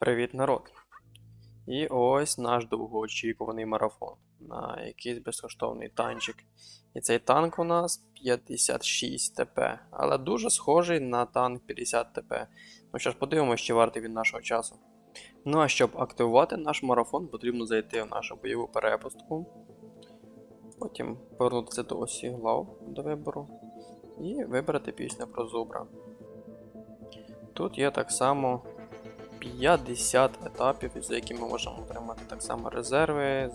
Привіт, народ! І ось наш довгоочікуваний марафон на якийсь безкоштовний танчик. І цей танк у нас 56 ТП, але дуже схожий на танк 50 ТП. Ну що ж, подивимось, чи вартий він нашого часу. Ну а щоб активувати наш марафон, потрібно зайти в нашу бойову перепустку. Потім повернутися до осі глав до вибору. І вибрати пісню про зубра. Тут є так само 50 етапів, за які ми можемо отримати так само резерви,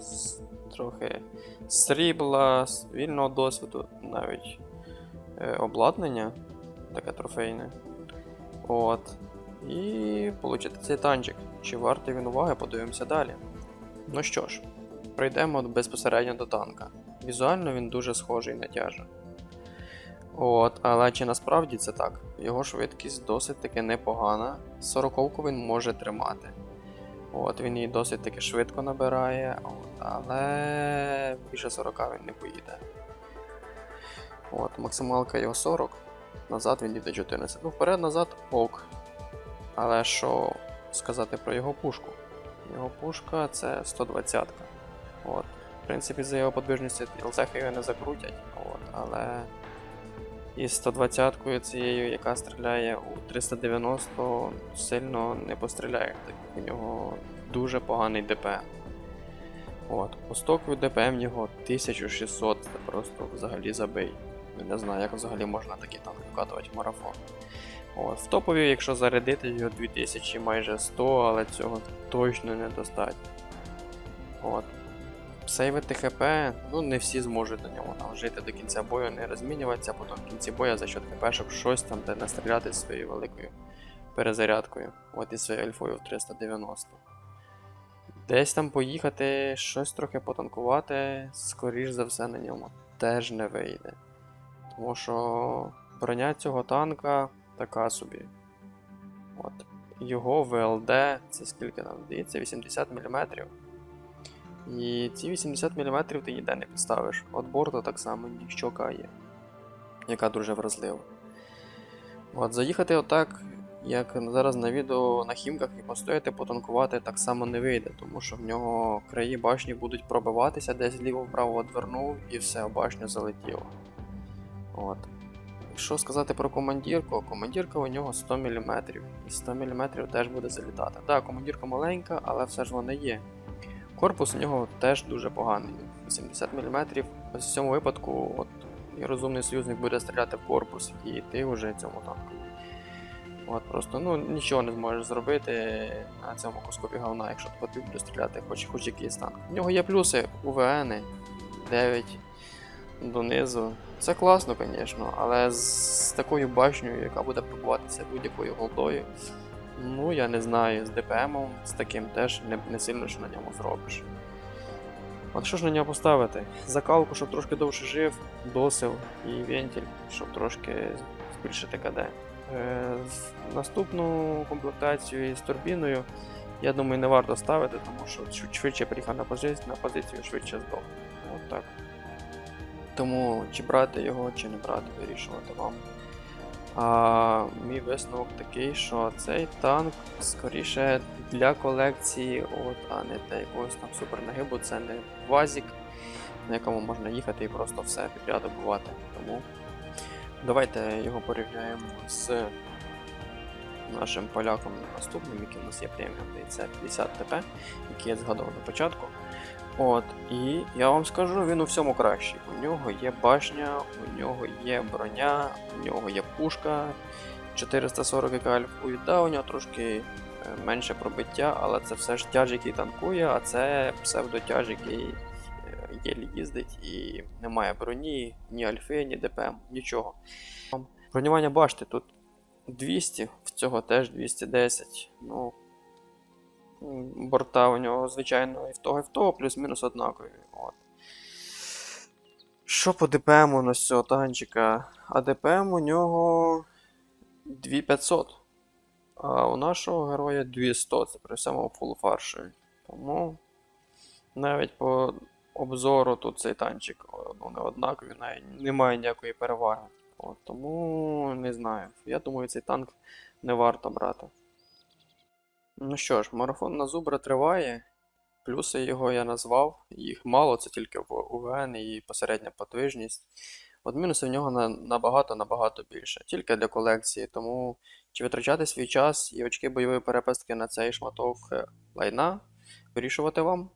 трохи срібла, вільного досвіду, навіть е, обладнання, таке трофейне. От. І отримати цей танчик. Чи вартий він уваги, подивимося далі. Ну що ж, прийдемо безпосередньо до танка. Візуально він дуже схожий на тяжа. От, але чи насправді це так? Його швидкість досить таки непогана. Сороковку він може тримати. От, він її досить таки швидко набирає, от, але більше 40 він не поїде. От, максималка його 40, назад він йде 14. Ну, вперед-назад ок. Але що сказати про його пушку? Його пушка це 120. От. В принципі, за його подвижністю ЛЦХ його не закрутять, от, але із 120-кою цією, яка стріляє у 390, сильно не постріляє. Так у нього дуже поганий ДПМ. От, по стоку ДПМ його 1600, це просто взагалі забий. Не знаю, як взагалі можна такий танк вкатувати в марафон. От, в топові, якщо зарядити його 2000 майже 100, але цього точно недостатньо. От. Сейвити ХП, ну не всі зможуть на ньому там жити до кінця бою, не розмінюватися, а потім в кінці бою за счет ХП, щоб щось там де настріляти своєю великою перезарядкою. От і своєю альфою в 390. Десь там поїхати, щось трохи потанкувати, скоріш за все на ньому теж не вийде. Тому що броня цього танка така собі. От. Його ВЛД, це скільки там здається, 80 мм. І ці 80 мм ти ніде не підставиш. От борту так само ніщока є, яка дуже вразлива. От заїхати отак, як зараз на відео на хімках і постояти, потанкувати так само не вийде, тому що в нього краї башні будуть пробиватися, десь зліво-вправо одвернув і все, башню залетіло. От. Що сказати про командірку? Командірка у нього 100 мм, і 100 мм теж буде залітати. Так, да, командірка маленька, але все ж вона є. Корпус у нього теж дуже поганий. 80 мм. Ось в цьому випадку от, і розумний союзник буде стріляти в корпус, і ти вже цьому танку. От просто ну, нічого не зможеш зробити на цьому кускопі говна, якщо ти потрібно стріляти хоч, хоч якийсь танк. У нього є плюси УВН 9 донизу. Це класно, звісно, але з такою башнею, яка буде пробуватися будь-якою голдою. Ну, я не знаю, з ДПМом, з таким теж не, не сильно що на ньому зробиш. От що ж на нього поставити? Закалку, щоб трошки довше жив, досил і вентиль, щоб трошки збільшити КД. Е, наступну комплектацію із турбіною, я думаю, не варто ставити, тому що швидше приїхав на позицію, на позицію швидше здох. От так. Тому чи брати його, чи не брати, вирішувати вам. А мій висновок такий, що цей танк скоріше для колекції, от, а не для якогось там супернагибу. Це не вазік, на якому можна їхати і просто все підряд добувати. Тому давайте його порівняємо з нашим поляком наступним, який у нас є преміум, це 50 ТП, який я згадував на початку. От, і я вам скажу, він у всьому кращий. У нього є башня, у нього є броня, у нього є пушка 440 яка. Да, у нього трошки е, менше пробиття, але це все ж тяж, який танкує, а це псевдотяж, який е, єлі їздить і немає броні, ні альфи, ні ДПМ, нічого. Бронювання башти тут 200, в цього теж 210. Ну, борта у нього, звичайно, і в того, і в того, плюс-мінус однакові. От. Що по ДПМ у нас цього танчика? А ДПМ у нього 2500. А у нашого героя 200, це при самому фулфарші. Тому навіть по обзору тут цей танчик ну, не однаковий, навіть немає ніякої переваги. От, тому не знаю. Я думаю, цей танк не варто брати. Ну що ж, марафон на зубра триває. Плюси його я назвав. Їх мало, це тільки в УВН і посередня подвижність. От мінуси в нього на- набагато-набагато більше. Тільки для колекції. Тому чи витрачати свій час і очки бойової перепустки на цей шматок е, лайна, вирішувати вам.